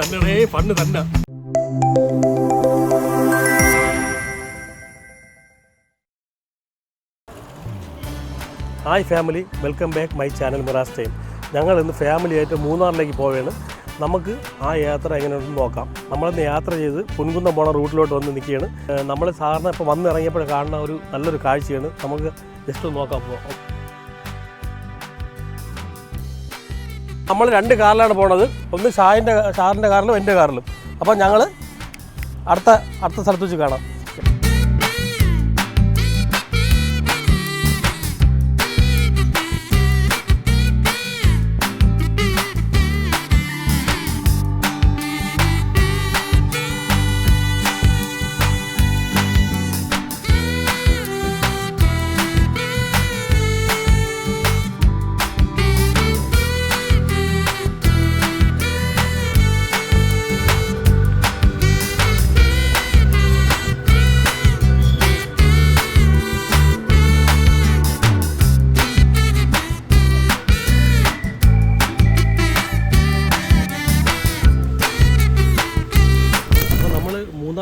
തന്നെ ഫണ്ട് തന്നെ. Hi family welcome back my channel Miraz time. ഞങ്ങൾ ഇന്ന് ഫാമിലി ആയിട്ട് മൂന്നാറിലേക്ക് പോവുകയാണ്. നമുക്ക് ആ യാത്ര എങ്ങനെയുണ്ടെന്ന് നോക്കാം. നമ്മളിന്ന് യാത്ര ചെയ്ത് പുൻകുന്നം പോണ റൂട്ടിലോട്ട് വന്ന് നിൽക്കുകയാണ്. നമ്മൾ സാധാരണ ഇപ്പോൾ വന്നിറങ്ങിയപ്പോൾ കാണുന്ന ഒരു നല്ലൊരു കാഴ്ചയാണ്. നമുക്ക് ജസ്റ്റ് നോക്കാം പോകാം നമ്മൾ രണ്ട് കാറിലാണ് പോണത്. ഒന്ന് ഷാഹിന്റെ ഷാറിന്റെ കാറിലും എന്റെ കാറിലും. അപ്പോൾ ഞങ്ങൾ അടുത്ത അടുത്ത സ്ഥലത്ത് വെച്ച് കാണാം.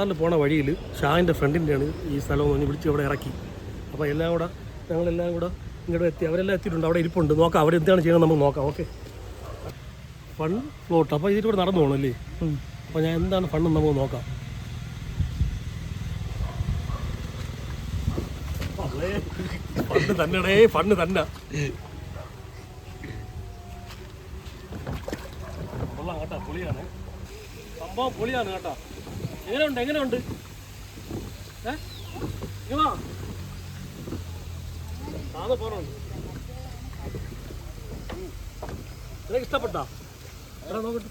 മൂന്നാറിൽ പോണ വഴിയിൽ ഷാഹിന്റെ ഫ്രണ്ടിന്റെയാണ് ഈ സ്ഥലം എന്ന് വിളിച്ച് ഇവിടെ ഇറക്കി. അപ്പോൾ എല്ലാം കൂടെ ഞങ്ങളെല്ലാം കൂടെ ഇങ്ങോട്ട് എത്തി. അവരെല്ലാം എത്തിയിട്ടുണ്ട്. അവിടെ ഇരിപ്പുണ്ട്. നോക്കാം. അവർ എന്താണ് ചെയ്യുന്നത് നമുക്ക് നോക്കാം. ഓക്കെ. ഫൺ ഫ്ലോട്ട് അപ്പോൾ ഇതിലൂടെ നടന്നു പോകണമല്ലേ അപ്പോൾ ഞാൻ എന്താണ് ഫണ്ട് നമുക്ക് നോക്കാം. ഫണ്ട് തന്നെടേ ഫണ്ട് തന്നെ. കൊള്ളാം കേട്ടോ പൊളിയാണ്. സംഭവം പൊളിയാണ് കേട്ടോ. എങ്ങനെയുണ്ട്? എങ്ങനെയുണ്ട്? ഏ. സാധനം പോറുണ്ട് നിനക്ക് ഇഷ്ടപ്പെട്ടാ? എടാ നോക്കട്ടെ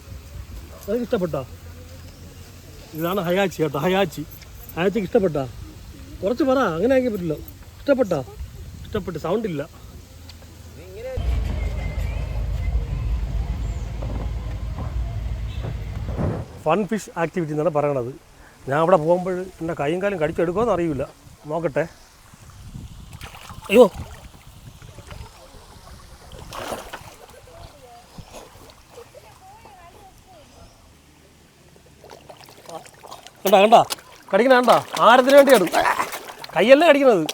നിനക്ക് ഇഷ്ടപ്പെട്ടാ? ഇതാണ് ഹയാച്ചി കേട്ടോ ഹയാച്ചി. ഹയാച്ചിക്ക് ഇഷ്ടപ്പെട്ടാ? കുറച്ച് പറ അങ്ങനെ ആക്കി പറ്റില്ല. ഇഷ്ടപ്പെട്ടാ? ഇഷ്ടപ്പെട്ട് സൗണ്ട് ഇല്ല ഫൺ ഫിഷ് ആക്ടിവിറ്റി എന്നാണ് പറയണത്. ഞാൻ അവിടെ പോകുമ്പോൾ എന്റെ കൈയും കാലും കടിച്ചെടുക്കുമെന്ന് അറിയില്ല. നോക്കട്ടെ. അയ്യോ. കണ്ട കണ്ട. കടിക്കണ കണ്ട. ആരത്തിന് വേണ്ടിയാണ് കയ്യല്ലേ കടിക്കണത്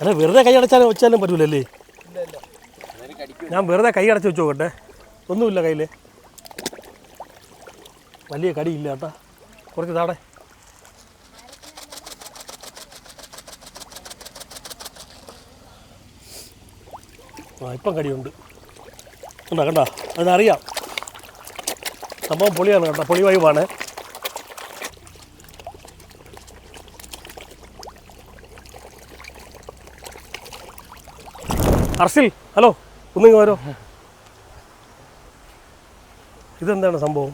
അല്ല വെറുതെ കൈ അടച്ചാലും വെച്ചാലും പറ്റൂലല്ലേ? ഞാൻ വെറുതെ കൈ അടച്ച് വെച്ച് നോക്കട്ടെ. ഒന്നുമില്ല കയ്യിൽ വലിയ കടിയില്ല കേട്ടാ. കുറച്ച് താടെ ആ ഇപ്പം കടിയുണ്ട്. കണ്ട കണ്ട? അതിനറിയാം സംഭവം പൊളിയാണ് കേട്ടോ. പൊളി വൈവാണ് അർസിൽ ഹലോ? ഒന്നിങ്ങ് വരോ. ഇതെന്താണ് സംഭവം?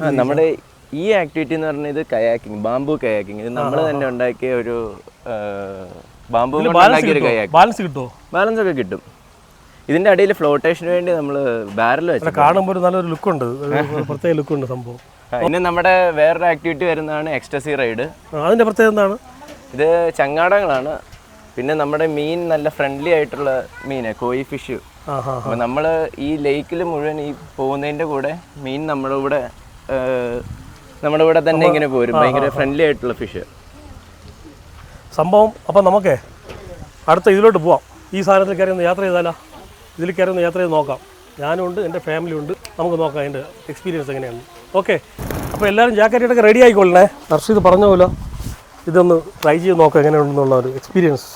ആ നമ്മുടെ ഈ ആക്ടിവിറ്റി എന്ന് പറഞ്ഞത് കയാക്കിംഗ് ബാംബു കയാക്കിംഗ് ഇത് നമ്മൾ തന്നെ ഉണ്ടാക്കിയ ഒരു ബാംബു ഉണ്ടാക്കിയ ഒരു കയാക്ക് ബാലൻസ് കിട്ടുമോ ബാലൻസ് ഒക്കെ കിട്ടും. ഇതിന്റെ അടിയിൽ ഫ്ലോട്ടേഷന് വേണ്ടി നമ്മൾ ബാരൽ വെച്ചു കാണുമ്പോൾ ഒരു നല്ലൊരു ലുക്ക് ഉണ്ട്. പ്രത്യേക ലുക്ക് ഉണ്ട് സംഭവം. പിന്നെ നമ്മുടെ വേറൊരു ആക്ടിവിറ്റി വരുന്നതാണ് എക്സ്റ്റസി റൈഡ് അതിന്റെ പ്രത്യേകത എന്താണ്? ഇത് ചങ്ങാടങ്ങളാണ്. പിന്നെ നമ്മുടെ മീൻ നല്ല ഫ്രണ്ട്ലി ആയിട്ടുള്ള മീന് കോയി ഫിഷ് നമ്മൾ നമ്മൾ ഈ ലേക്കിൽ മുഴുവൻ ഈ പോകുന്നതിന്റെ കൂടെ മീൻ നമ്മുടെ ഇവിടെ നമ്മുടെ ഇവിടെ തന്നെ ഇങ്ങനെ പോരും. ഭയങ്കര ഫ്രണ്ട്ലി ആയിട്ടുള്ള ഫിഷ് സംഭവം അപ്പം നമുക്കേ അടുത്ത ഇതിലോട്ട് പോവാം. ഈ സാധനത്തിൽ കയറി ഒന്ന് യാത്ര ചെയ്താലോ? ഇതിൽ കയറി ഒന്ന് യാത്ര ചെയ്ത് നോക്കാം. ഞാനും ഉണ്ട് എന്റെ ഫാമിലി ഉണ്ട് നമുക്ക് നോക്കാം അതിന്റെ എക്സ്പീരിയൻസ് എങ്ങനെയാണ്. ഓക്കെ അപ്പോൾ എല്ലാവരും ജാക്കറ്റൊക്കെ റെഡി ആയിക്കൊള്ളണേ. ഹർഷിത് പറഞ്ഞ പോലെ ഇതൊന്ന് ട്രൈ ചെയ്ത് നോക്കാം എങ്ങനെയുണ്ടെന്നുള്ള ഒരു എക്സ്പീരിയൻസ്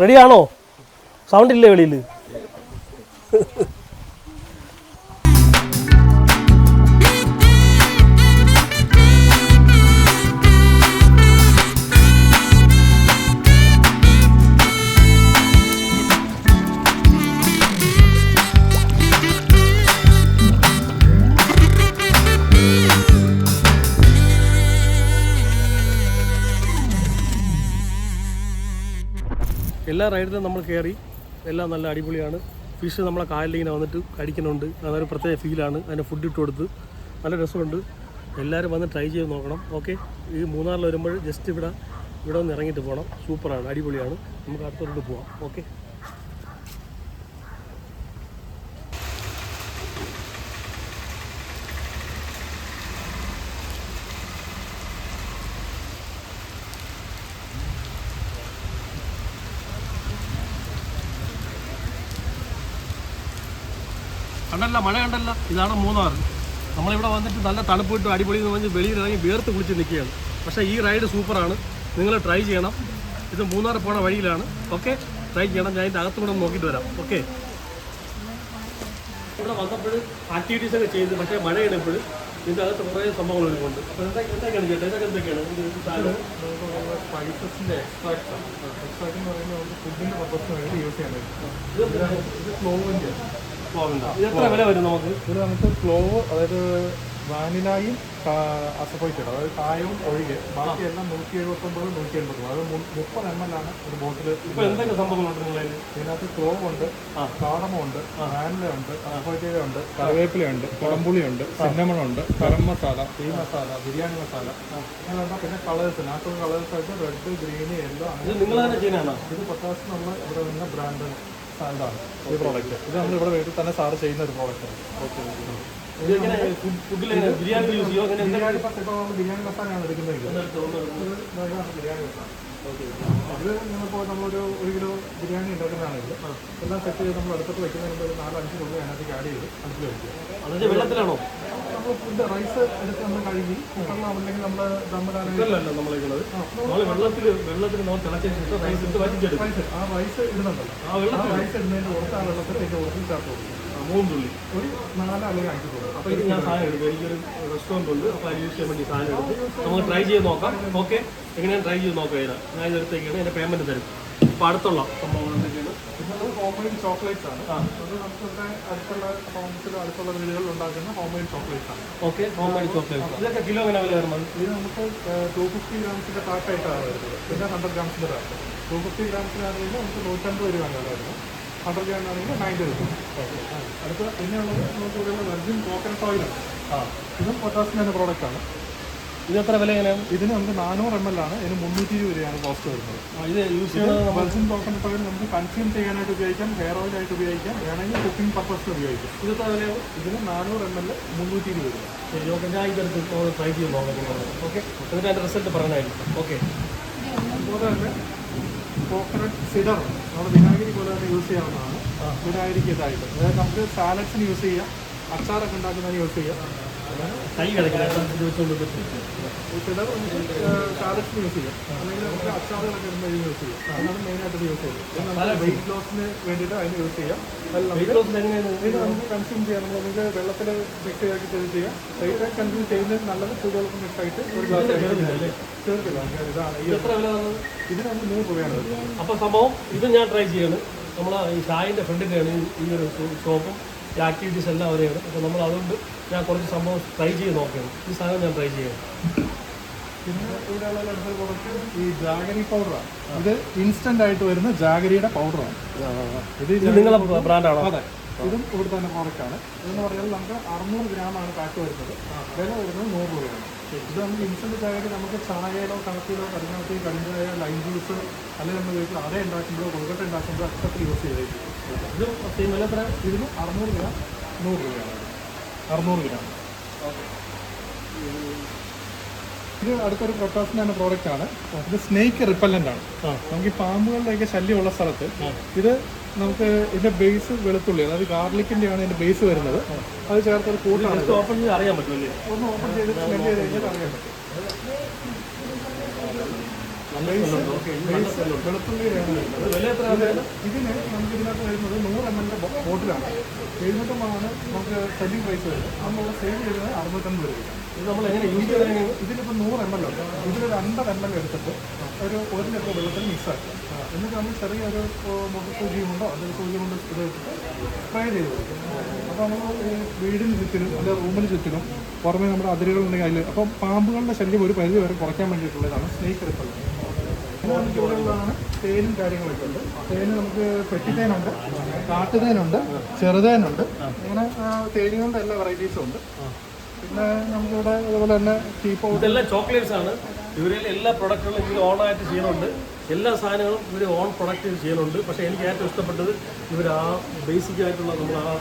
റെഡിയാണോ സൗണ്ട് ഇല്ലേ വെളിയിൽ റൈഡിലും നമ്മൾ കയറി. എല്ലാം നല്ല അടിപൊളിയാണ്. ഫിഷ് നമ്മളെ കായലിങ്ങനെ വന്നിട്ട് കടിക്കുന്നുണ്ട്. അതൊരു പ്രത്യേക ഫീലാണ് അതിന് ഫുഡ് ഇട്ട് കൊടുത്ത്. നല്ല രസമുണ്ട്. എല്ലാവരും വന്ന് ട്രൈ ചെയ്ത് നോക്കണം. ഓക്കെ ഈ മൂന്നാറിൽ വരുമ്പോൾ ജസ്റ്റ് ഇവിടെ ഇവിടെ ഒന്ന് ഇറങ്ങിയിട്ട് പോകണം സൂപ്പറാണ് അടിപൊളിയാണ്. നമുക്ക് അടുത്തോട്ട് പോവാം. ഓക്കെ കണ്ടല്ല മഴ കണ്ടല്ല. ഇതാണ് മൂന്നാർ. നമ്മളിവിടെ വന്നിട്ട് നല്ല തണുപ്പിട്ട് അടിപൊളി എന്ന് പറഞ്ഞ് വെളിയിൽ ഇറങ്ങി വേർത്ത് കുളിച്ച് നിൽക്കുകയാണ്. പക്ഷേ ഈ റൈഡ് സൂപ്പറാണ്. നിങ്ങൾ ട്രൈ ചെയ്യണം. ഇത് മൂന്നാർ പോണ വഴിയിലാണ്. ഓക്കെ ട്രൈ ചെയ്യണം. ഞാൻ ഇതിന്റെ അകത്തുകൂടെ നോക്കിയിട്ട് വരാം. ഓക്കെ ഇവിടെ വന്നപ്പോൾ ആക്ടിവിറ്റീസ് ഒക്കെ ചെയ്ത് പക്ഷേ മഴയാണിപ്പോൾ ഇതിന്റെ അകത്ത് കുറേ സംഭവങ്ങൾ അപ്പോൾ എന്താ എന്തൊക്കെയാണ് ചേട്ടാ ഇതൊക്കെ എന്തൊക്കെയാണ്? സ്പൈസസിന്റെ എക്സ്ട്രാക്ട് എക്സ്ട്രാക്ട് എന്ന് പറയുന്നത് നമുക്ക് ഫുഡിന്റെ പർപ്പസിന് വേണ്ടി യൂസ് ചെയ്യാൻ പറ്റും. ഇത് ഇത് എത്ര വില വരും നമുക്ക്? ഇത് നമുക്ക് ക്ലോവ് അതായത് വാനിലായും അസപ്പോയിറ്റഡ് അതായത് കായവും ഒഴികെ. ബാക്കിയെല്ലാം നൂറ്റി എഴുപത്തൊമ്പത് നൂറ്റി എൺപത് അത് മുപ്പത് എം എൽ ആണ് ഒരു ബോട്ടിൽ ഇപ്പോൾ എന്തൊക്കെ സംഭവങ്ങളുണ്ട് നിങ്ങളതിൽ ഇതിനകത്ത് ക്ലോവ് ഉണ്ട് കാടമുണ്ട് വാനില ഉണ്ട് അസപ്പോയിറ്റഡ് ഉണ്ട് കറിവേപ്പിലയുണ്ട് കുടംപുളിയുണ്ട് ഉണ്ട് ഗരം മസാല തീ മസാല ബിരിയാണി മസാല. അങ്ങനെയുള്ള പിന്നെ കളേഴ്സ് നാച്ചുറൽ കളേഴ്സ് ആയിട്ട് റെഡ് ഗ്രീൻ യെല്ലോ അങ്ങനെ ഇത് പൊട്ടാസ് നമ്മൾ ഇവിടെ നിന്ന് ബ്രാൻഡ് ഇതാണ് ഈ പ്രോഡക്റ്റ് ഇത് നമ്മൾ ഇവിടെ വീട്ടിൽ തന്നെ സാറ് ചെയ്യുന്ന ഒരു പ്രോഡക്റ്റാണ് ഫുഡിൽ ബിരിയാണി ബിരിയാണി മസാലയാണ് ഇതാണ് ബിരിയാണി മസാല. അത് നമ്മളിപ്പോൾ നമ്മളൊരു ഒരു കിലോ ബിരിയാണി ഉണ്ടാക്കുന്നതാണെങ്കിൽ എല്ലാം സെറ്റ് ചെയ്ത് നമ്മൾ അടുപ്പത്ത് വെക്കുന്നതിന് ഒരു നാലഞ്ച് തുള്ളി അതിനകത്തേക്ക് ആഡ് ചെയ്ത് അടുത്ത് വയ്ക്കുക വെള്ളത്തിലാണോ? റൈസ് എടുത്ത് നമ്മൾ കഴുകി കുക്കറിലാവുണ്ടെങ്കിൽ നമ്മൾ ദമ്മിടാനായിട്ട് വെള്ളമല്ല നമ്മളിരിക്കുന്നത് നമ്മൾ വെള്ളത്തിൽ വെള്ളത്തിൽ നമ്മൾ തിളച്ചിട്ട് റൈസ് ഇട്ട് വറ്റിച്ചെടുക്കും. റൈസ് ആ റൈസ് ഇടുന്നുണ്ടല്ലോ. ആ ആ റൈസ് ഇടുന്നതിന്റെ പുറത്ത് ആ വെള്ളത്തിൽ അതിന്റെ ഉറപ്പിൽ ചേർത്ത് കൊടുക്കും. മൂന്ന് തുള്ളി. ഒരു നാല് അല്ലെങ്കിൽ അഞ്ച് തുള്ളി. അപ്പോൾ ഇത് ഞാൻ സാധനം എടുക്കും. എനിക്കൊരു റെസ്റ്റോറന്റ് ഉണ്ട്. അപ്പോൾ അത് യൂസ് ചെയ്യാൻ വേണ്ടി സാധനം എടുത്ത് നമുക്ക് ട്രൈ ചെയ്ത് നോക്കാം. ഓക്കെ എങ്ങനെയാണ് ട്രൈ ചെയ്ത് നോക്കാം ഞാൻ ഇതെടുത്തേക്കാണ് എന്റെ പേയ്മെന്റ് തരും. അപ്പോൾ അടുത്തുള്ള സംഭവങ്ങൾ എന്തൊക്കെയാണ് ഇത് ഹോം മെയ്ഡ് ചോക്ലേറ്റ്സ് ആണ് അത് നമുക്ക് ഇവിടെ അടുത്തുള്ള ഹോംസിലും അടുത്തുള്ള വീടുകളിൽ ഉണ്ടാക്കുന്ന ഹോം മെയ്ഡ് ചോക്ലേറ്റ്സ് ആണ്. ഓക്കെ ഹോം മെയ്ഡ് ചോക്ലേറ്റ് ഇതൊക്കെ കിലോ വില വരുന്നത്. ഇത് നമുക്ക് ടു ഫിഫ്റ്റി ഗ്രാംസിന്റെ പാക്കായിട്ടാണ് വരുന്നത്. പിന്നെ ഹൺഡ്രഡ് ഗ്രാംസിന്റെ പാക്ക് ടു ഫിഫ്റ്റി ഗ്രാംസിനാണെങ്കിൽ നമുക്ക് നൂറ്റമ്പത് രൂപയാണ് വരുന്നത്. ഹൺഡ്രഡ് ഗ്രാം ആണെങ്കിൽ നയന്റി റുപ്പീസ് അടുത്ത പിന്നെയുള്ളത് നമുക്ക് ഇവിടെയുള്ള വെർജിൻ കോക്കനട്ട് ഓയിലാണ് ആ. ഇതും പൊട്ടാസിന്റെ പ്രോഡക്റ്റ് ആണ്. ഇത് എത്ര വില എങ്ങനെയാണ് ഇതിന് നമുക്ക് നാനൂറ് എം എൽ ആണ്. ഇതിന് മുന്നൂറ്റി ഇരുപത് രൂപയാണ് കോസ്റ്റ് വരുന്നത്. ഇത് യൂസ് ചെയ്യുന്നത് വെർജിൻ ടോക്കൺ ഓയിൽ നമുക്ക് കൺസ്യൂം ചെയ്യാനായിട്ട് ഉപയോഗിക്കാം ഹെയർ ഓയിൽ ആയിട്ട് ഉപയോഗിക്കാം വേണമെങ്കിൽ കുക്കിംഗ് പർപ്പസിന് ഉപയോഗിക്കാം. ഇത് എത്ര വിലയാണ്? ഇതിന് നാനൂറ് എം എൽ മുന്നൂറ്റി ഇരുപത് രൂപ ശരി ഓക്കെ ഞാൻ ഇതെടുത്ത് ട്രൈ ചെയ്ത് നോക്കാം ഓക്കെ എന്നിട്ട് അതിന്റെ റിസൾട്ട് പറഞ്ഞായിരിക്കും ഓക്കെ അതുപോലെ തന്നെ കോക്കനട്ട് സിഡർ നമ്മൾ വിനാഗിരി പോലെ തന്നെ യൂസ് ചെയ്യാവുന്നതാണ്. വിനാഗിരിക്ക് ഇതായിട്ട്. അതായത് നമുക്ക് സാലഡ്സിന് യൂസ് ചെയ്യാം അച്ചാറൊക്കെ ഉണ്ടാക്കുന്നതിന് യൂസ് ചെയ്യാം. കൈ കിടക്കില്ല യൂസ് അല്ലെങ്കിൽ അച്ചാറുകളൊക്കെ യൂസ് മെയിനായിട്ട് യൂസ് വെയിറ്റ് യൂസ് ചെയ്യാം വെയിറ്റ് കൺസ്യൂം വെള്ളത്തിൽ ചെയ്യാം കൺസ്യൂം ആയിട്ട് ഒരു ഗ്ലാസ് എത്ര രൂപയാണ് അപ്പോൾ സംഭവം ഇത് ഞാൻ ട്രൈ ചെയ്യാണ് നമ്മൾ ഈ ചായന്റെ ഫ്രണ്ടിന്റെയാണ് ഈ ഒരു ഷോപ്പും ആക്ടിവിറ്റീസ് എല്ലാം അവരെയാണ്. അപ്പോൾ നമ്മൾ അതുകൊണ്ട് ഞാൻ കുറച്ച് സംഭവം ട്രൈ ചെയ്ത് നോക്കിയത് ഈ സാധനം ഞാൻ ട്രൈ ചെയ്യാം പിന്നെ ഇവിടെയുള്ള അടുത്ത പ്രോഡക്റ്റ് ഈ ജാഗരി പൗഡറാണ് ഇത് ഇൻസ്റ്റന്റ് ആയിട്ട് വരുന്ന ജാഗരിയുടെ പൗഡറാണ് ഇത് ഇത് നിങ്ങളെ ബ്രാൻഡാണോ അതെ. ഇതും ഇവിടെ തന്നെ പ്രോഡക്റ്റ് ആണ്. ഇതെന്ന് പറഞ്ഞാൽ നമുക്ക് അറുന്നൂറ് ഗ്രാമാണ് പാക്ക് വരുന്നത്. വില വരുന്നത് നൂറ് രൂപയാണ്. ഇത് നമുക്ക് ഇൻസ്റ്റന്റ് ജാഗരി നമുക്ക് ചായയിലോ കണക്കിലോ കടിഞ്ഞാത്തി കരിഞ്ചായ ലൈം ജ്യൂസ് അല്ലെങ്കിൽ നമ്മൾ വീട്ടിൽ അട ഉണ്ടാക്കുമ്പോഴോ കൊഴുക്കട്ട ഉണ്ടാക്കുമ്പോഴോ അത്രത്തിൽ യൂസ് ചെയ്തേക്കും. ഇത് സെയിം വില എത്ര ഇതിന് അറുന്നൂറ് ഗ്രാം നൂറ് രൂപയാണ്. അറുന്നൂറ് ഗ്രാം. ഇത് അടുത്തൊരു പ്രൊട്ടാസിന്റെ പ്രോഡക്റ്റ് ആണ്. ഇത് സ്നേക്ക് റിപ്പല്ലന്റ് ആണ്. നമുക്ക് ഈ പാമ്പുകളുടെയൊക്കെ ശല്യമുള്ള സ്ഥലത്ത് ഇത് നമുക്ക് ഇതിന്റെ ബേസ് വെളുത്തുള്ളി അതായത് ഗാർലിക്കിന്റെ ആണ് ഇതിന്റെ ബേസ് വരുന്നത്. അത് ചേർത്തൊരു കൂട്ടാണ് ഓപ്പൺ ചെയ്ത് അറിയാൻ പറ്റുമല്ലേ? ഒന്ന് ഓപ്പൺ ചെയ്ത് സ്മെൽ ചെയ്ത് കഴിഞ്ഞാൽ അറിയാൻ പറ്റും ബേസ് ബേസ് വെളുത്തുള്ളിയുടെയാണ് വരുന്നത് വില എത്ര ഇതിന് നമുക്ക് ഇതിനകത്ത് വരുന്നത് നൂറ് എം എൽ ബോട്ടിലാണ് എഴുന്നൂറ്റമ്പതാണ് നമുക്ക് സെല്ലിംഗ് പ്രൈസ് വരുന്നത് നമ്മൾ സെയിൽ ചെയ്യുന്നത് അറുന്നൂറ്റമ്പത് രൂപ ഇത് നമ്മൾ എങ്ങനെ യൂസ് ചെയ്യുന്നത് ഇതിലിപ്പോൾ നൂറ് എം എൽ ഉണ്ട് ഇതിലൊരു അൻപത് എം എൽ എടുത്തിട്ട് ഒരു ഒരു ലിറ്റർ വെള്ളത്തിൽ മിക്സ് ആക്കുക എന്നിട്ട് നമ്മൾ ചെറിയൊരു മുഖസൂചി കൊണ്ടോ അല്ലെങ്കിൽ സൂചി കൊണ്ട് ഇത് വെച്ചിട്ട് ചെയ്ത് അപ്പോൾ നമ്മൾ വീടിന് ചുറ്റിനും അല്ലെങ്കിൽ റൂമിന് ചുറ്റിനും പുറമേ നമ്മുടെ അതിരുകളുണ്ടെങ്കിൽ അതിൽ അപ്പോൾ പാമ്പുകളുടെ ശല്യം ഒരു പരിധി വരെ കുറയ്ക്കാൻ വേണ്ടിയിട്ടുള്ളതാണ് സ്നേക്ക് നമുക്ക് ഇവിടെയുള്ളതാണ് തേനും കാര്യങ്ങളൊക്കെ ഉണ്ട്. തേന് നമുക്ക് പെട്ടിത്തേനുണ്ട് കാട്ടുതേനുണ്ട് ചെറുതേനുണ്ട്. അങ്ങനെ തേനുകൊണ്ട് എല്ലാ വെറൈറ്റീസും ഉണ്ട്. പിന്നെ നമുക്കിവിടെ അതുപോലെ തന്നെ ചീപ്പ് ഇതെല്ലാം ചോക്ലേറ്റ്സ് ആണ്. ഇവരിൽ എല്ലാ പ്രൊഡക്റ്റുകളും ഇവർ ഓണായിട്ട് ചെയ്യുന്നുണ്ട്. എല്ലാ സാധനങ്ങളും ഇവർ ഓൺ പ്രൊഡക്റ്റ് ചെയ്യുന്നുണ്ട്. പക്ഷേ എനിക്ക് ഏറ്റവും ഇഷ്ടപ്പെട്ടത് ഇവർ ആ ബേസിക് ആയിട്ടുള്ള നമ്മൾ ആ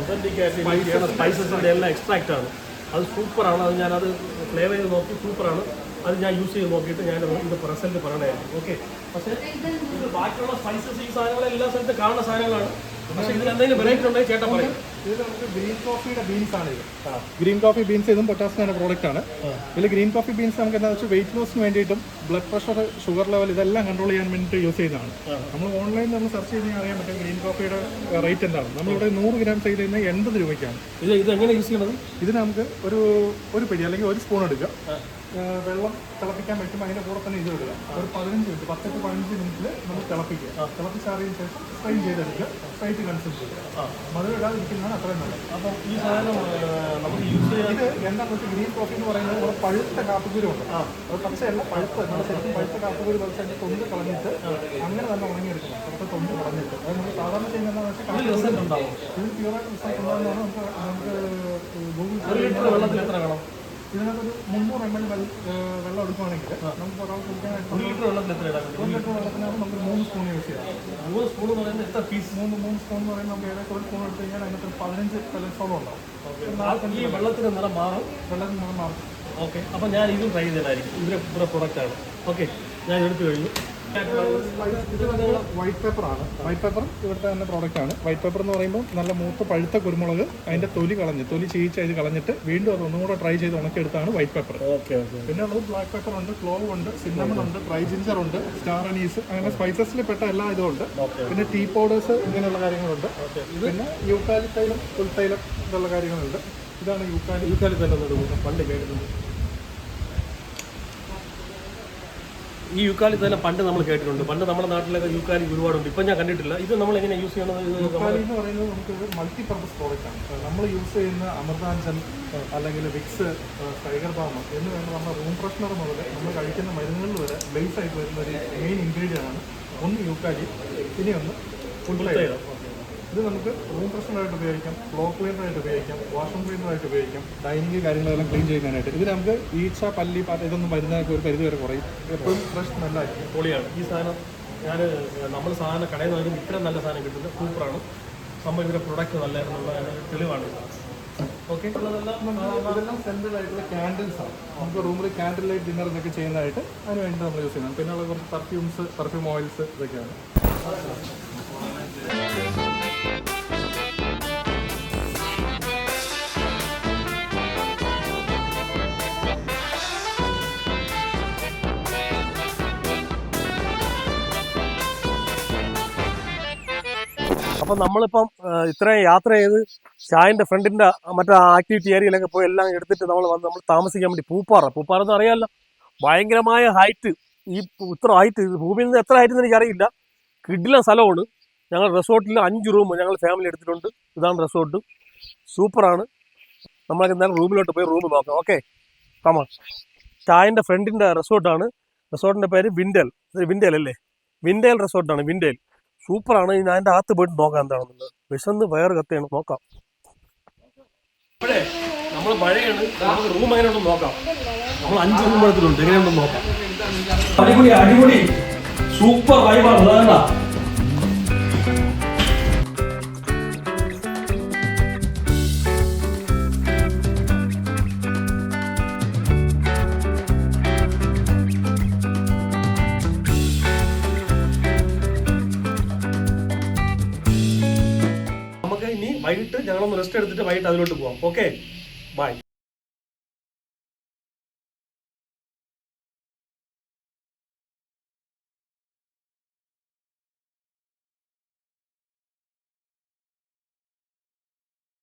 ഒതന്റിക് ആയിട്ട് സ്പൈസസിന്റെ എല്ലാം എക്സ്ട്രാക്റ്റ് ആണ്. അത് സൂപ്പറാണ് അത് ഞാനത് ഫ്ലേവർ ചെയ്ത് നോക്കി സൂപ്പറാണ് അത് ഞാൻ യൂസ് ചെയ്ത് നോക്കിയിട്ട് ഞാൻ ഇത് പ്രസന്റ് പറയണമായിരുന്നു ഓക്കെ പക്ഷേ ഇത് ബാക്കിയുള്ള സ്പൈസസ് ഈ സാധനങ്ങൾ എല്ലാ സ്ഥലത്തും കാണുന്ന സാധനങ്ങളാണ്. പക്ഷേ ഇതിൽ എന്തെങ്കിലും വെറൈറ്റി ഉണ്ടെങ്കിൽ ചേട്ടൻ പറയും. ഇത് നമുക്ക് ഗ്രീൻ കോഫിയുടെ ബീൻസ് ആണ് ഇത്. ഗ്രീൻ കോഫി ബീൻസ് ഇതും പൊട്ടാസിന്റെ പ്രോഡക്റ്റ് ആണ്. ഇതിൽ ഗ്രീൻ കോഫി ബീൻസ് നമുക്ക് എന്താ വെച്ചാൽ വെയിറ്റ് ലോസിന് വേണ്ടിയിട്ടും ബ്ലഡ് പ്രഷർ ഷുഗർ ലെവൽ ഇതെല്ലാം കൺട്രോൾ ചെയ്യാൻ വേണ്ടിയിട്ട് യൂസ് ചെയ്യുന്നതാണ്. നമ്മൾ ഓൺലൈനിൽ നമ്മൾ സെർച്ച് ചെയ്ത് അറിയാൻ പറ്റും ഗ്രീൻ കോഫിയുടെ റേറ്റ് എന്താണ്. നമ്മളിവിടെ നൂറ് ഗ്രാം ചെയ്ത് കഴിഞ്ഞാൽ എൺപത് രൂപയ്ക്കാണ്. ഇത് ഇത് എങ്ങനെ യൂസ് ചെയ്യണത്? ഇതിന് നമുക്ക് ഒരു ഒരു പിടി അല്ലെങ്കിൽ ഒരു സ്പൂൺ എടുക്കുക വെള്ളം തിളപ്പിക്കാൻ പറ്റും. അതിന്റെ കൂടെ തന്നെ ഇത് ഇടുക. ഒരു പതിനഞ്ച് മിനിറ്റ് പത്ത് to പതിനഞ്ച് മിനിറ്റിൽ നമ്മൾ തിളപ്പിക്കുക തിളപ്പിച്ചാറിയതിന് ശേഷം സ്ട്രെയിൻ ചെയ്തെടുക്കുക. സ്ട്രൈറ്റ് കൺസ്യൂം ചെയ്യുക. മധുരം ഇടാതിരിക്കുന്നതാണ് അത്രയും നല്ലത്. അപ്പോൾ ഈ സാധനം നമുക്ക് യൂസ് ചെയ്യാൻ ഇത് എന്താണെന്ന് വെച്ചാൽ ഗ്രീൻ കോഫി എന്ന് പറയുന്നത് ഒരു പഴുത്ത കാപ്പുകൂരുണ്ട് ഉണ്ട് അത് പച്ചയല്ല പഴുത്ത നമ്മുടെ ശരിക്കും പഴുത്ത കാപ്പുകൂര് പറിച്ച് അതിന്റെ തൊണ്ട് കളഞ്ഞിട്ട് അങ്ങനെ തന്നെ ഉണങ്ങിയെടുക്കണം. അപ്പോൾ തൊണ്ട് കളഞ്ഞിട്ട്. അത് നമ്മൾ സാധാരണ ചെയ്യുന്നതെന്ന് വെച്ചാൽ റിസൾട്ട് ഉണ്ടാവും. ഇത് പ്യൂറായിട്ട് റിസൾട്ട് ഉണ്ടാകുന്നതാണ് നമുക്ക് നമുക്ക് ഗൂഗിൾ ഒരു ലിറ്റർ വെള്ളത്തിൽ എത്ര വേണം? ഇതിനകത്തൊരു മുന്നൂറ് എം എൽ വെള്ളം എടുക്കുകയാണെങ്കിൽ നമുക്ക് ഒരാൾ കുടിക്കാനായിട്ട് ഒരു ലിറ്റർ വെള്ളത്തിൽ എത്ര ഇടാൻ ഒരു ലിറ്റർ വെള്ളത്തിനകത്ത് നമുക്ക് മൂന്ന് സ്പൂൺ യൂസ് ചെയ്യാം. മൂന്ന് സ്പൂൺ എന്ന് പറയുന്നത് എത്ര പീസ് മൂന്ന് മൂന്ന് സ്പൂൺ എന്ന് പറയുമ്പോൾ നമുക്ക് ഏകദേശം ഒരു സ്പൂൺ എടുത്ത് കഴിഞ്ഞാൽ അതിനകത്ത് ഒരു പതിനഞ്ച് പെലൻസോളം ഉണ്ടാവും. ഈ വെള്ളത്തിന് നിറം മാറും? വെള്ളത്തിന് നിറം മാറും. ഓക്കെ അപ്പോൾ ഞാൻ ഇതും ട്രൈ ചെയ്തതായിരിക്കും. ഇവരെ ഇവരെ പ്രൊഡക്റ്റാണ് ആണ്. ഓക്കെ ഞാൻ എടുത്തു കഴിഞ്ഞു. വൈറ്റ് പേപ്പർ ആണ്. വൈറ്റ് പേപ്പർ ഇവിടുത്തെ തന്നെ പ്രോഡക്റ്റ് ആണ്. വൈറ്റ് പേപ്പർ എന്ന് പറയുമ്പോൾ നല്ല മൂത്ത പഴുത്ത കുരുമുളക് അതിന്റെ തൊലി കളഞ്ഞ് തൊലി ചീച്ച് ഇത് കളഞ്ഞിട്ട് വീണ്ടും അത് ഒന്നും കൂടെ ട്രൈ ചെയ്ത് ഉണക്കിയെടുത്താണ് വൈറ്റ് പേപ്പർ പിന്നെ ഉള്ളത് ബ്ലാക്ക് പേപ്പർ ഉണ്ട് ക്ലോവ് ഉണ്ട് സിന്നമൺ ഉണ്ട് ഡ്രൈ ജിഞ്ചർ ഉണ്ട് സ്റ്റാർ അനീസ് അങ്ങനെ സ്പൈസസിൽ പെട്ട എല്ലാ ഇതും ഉണ്ട്. പിന്നെ ടീ പൗഡേഴ്സ് ഇങ്ങനെയുള്ള കാര്യങ്ങളുണ്ട്. പിന്നെ യൂക്കാലിത്തൈലം പുൽത്തൈലം ഇതുള്ള കാര്യങ്ങളുണ്ട്. ഇതാണ് യൂക്കാലി യൂക്കാലി തന്നെ ഒന്ന് പണ്ട് കേട്ടിട്ടുണ്ട്. ഈ യുക്കാലി തന്നെ പണ്ട് നമ്മൾ കേട്ടിട്ടുണ്ട്. പണ്ട് നമ്മുടെ നാട്ടിലൊക്കെ യൂക്കാലി ഒരുപാടുണ്ട്. ഇപ്പം ഞാൻ കണ്ടിട്ടില്ല. ഇത് നമ്മൾ എങ്ങനെ യൂസ് ചെയ്യണത്? യുക്കാലി എന്ന് പറയുന്നത് നമുക്ക് മൾട്ടി പർപ്പസ് പ്രോഡക്റ്റ് ആണ് നമ്മൾ യൂസ് ചെയ്യുന്ന അമൃതാഞ്ചൻ അല്ലെങ്കിൽ വിക്സ് ടൈഗർ ബാം എന്ന് വേണ്ട നമ്മുടെ റൂം ഫ്രഷ്നർ മുതൽ നമ്മൾ കഴിക്കുന്ന മരുന്നുകളിൽ വരെ ബേസ് ആയിട്ട് വരുന്ന ഒരു മെയിൻ ഇൻഗ്രീഡിയന്റ് ആണ് ഒന്ന് യൂക്കാലി ഇനി ഒന്ന് ഫുഡ് ഇത് നമുക്ക് റൂം ഫ്രഷ്നറായിട്ട് ഉപയോഗിക്കാം ഫ്ലോ ക്ലീനറായിട്ട് ഉപയോഗിക്കാം വാഷിംഗ് ക്ലീനറായിട്ട് ഉപയോഗിക്കാം ഡൈനിങ് കാര്യങ്ങളെല്ലാം ക്ലീൻ ചെയ്യുന്നതിനായിട്ട്. ഇത് നമുക്ക് ഈച്ച പല്ലി പാറ്റ ഇതൊന്നും വരുന്നതൊക്കെ ഒരു പരിധി വരെ കുറയും. എപ്പോഴും ഫ്രഷ് നല്ല പൊളിയാണ്. ഈ സാധനം ഞാൻ നമ്മൾ സാധനം കടയിൽ നിന്ന് വാങ്ങിക്കുമ്പോൾ ഇത്രയും നല്ല സാധനം കിട്ടുന്നത് സൂപ്പറാണ്. സംഭവം ഇവരുടെ പ്രൊഡക്റ്റ് നല്ലതായിരുന്നുള്ള തെളിവാണ്. ഓക്കെ ഇതെല്ലാം ആയിട്ടുള്ള ക്യാൻഡിൽസ് ആണ്. നമുക്ക് റൂമിൽ ക്യാൻഡിൽ ലൈറ്റ് ഡിന്നർ എന്നൊക്കെ ചെയ്യുന്നതായിട്ട് അതിന് വേണ്ടി നമ്മൾ യൂസ് ചെയ്യുന്നത് പിന്നെ ഉള്ള കുറച്ച് പെർഫ്യൂംസ് പെർഫ്യൂം ഓയിൽസ് ഇതൊക്കെയാണ്. അപ്പം നമ്മളിപ്പം ഇത്രയും യാത്ര ചെയ്ത് ചായന്റെ ഫ്രണ്ടിന്റെ മറ്റേ ആക്ടിവിറ്റി ഏരിയയിലൊക്കെ പോയി എല്ലാം എടുത്തിട്ട് നമ്മൾ വന്ന് നമ്മൾ താമസിക്കാൻ വേണ്ടി പൂപ്പാറ. പൂപ്പാറ എന്ന് അറിയാമല്ലോ ഭയങ്കരമായ ഹൈറ്റ് ഈ ഇത്ര ഹൈറ്റ് ഭൂമിയിൽ നിന്ന് എത്ര ഹൈറ്റ് എന്ന് എനിക്കറിയില്ല. കിഡിലെ സ്ഥലമാണ്. ഞങ്ങൾ റിസോർട്ടിൽ അഞ്ച് റൂം ഞങ്ങൾ ഫാമിലി എടുത്തിട്ടുണ്ട്. ഇതാണ് റിസോർട്ട്. സൂപ്പറാണ്. നമ്മളൊക്കെ എന്തായാലും റൂമിലോട്ട് പോയി റൂം നോക്കാം. ഓക്കെ. കമാ ചായന്റെ ഫ്രണ്ടിന്റെ റിസോർട്ടാണ്. റിസോർട്ടിന്റെ പേര് വിൻഡൽ. വിൻഡൽ അല്ലേ? വിൻഡേൽ റിസോർട്ടാണ് വിൻഡേൽ. സൂപ്പറാണ്. ഇനി അതിന്റെ അകത്ത് പോയിട്ട് നോക്കാം എന്താണെന്നുള്ളത്. വിശന്ന് വയർ കത്തിയാണ്. നോക്കാം. നമ്മൾ മഴയാണ് നമുക്ക് റൂം എങ്ങനെയുണ്ടെന്ന് നോക്കാം. നമ്മൾ അഞ്ച് നോക്കാം. അടിപൊളി സൂപ്പർ വൈബാണ് വൈകിട്ട് ഞങ്ങളൊന്ന് റെസ്റ്റ് എടുത്തിട്ട് വൈകിട്ട് അതിലോട്ട് പോവാം. Okay bye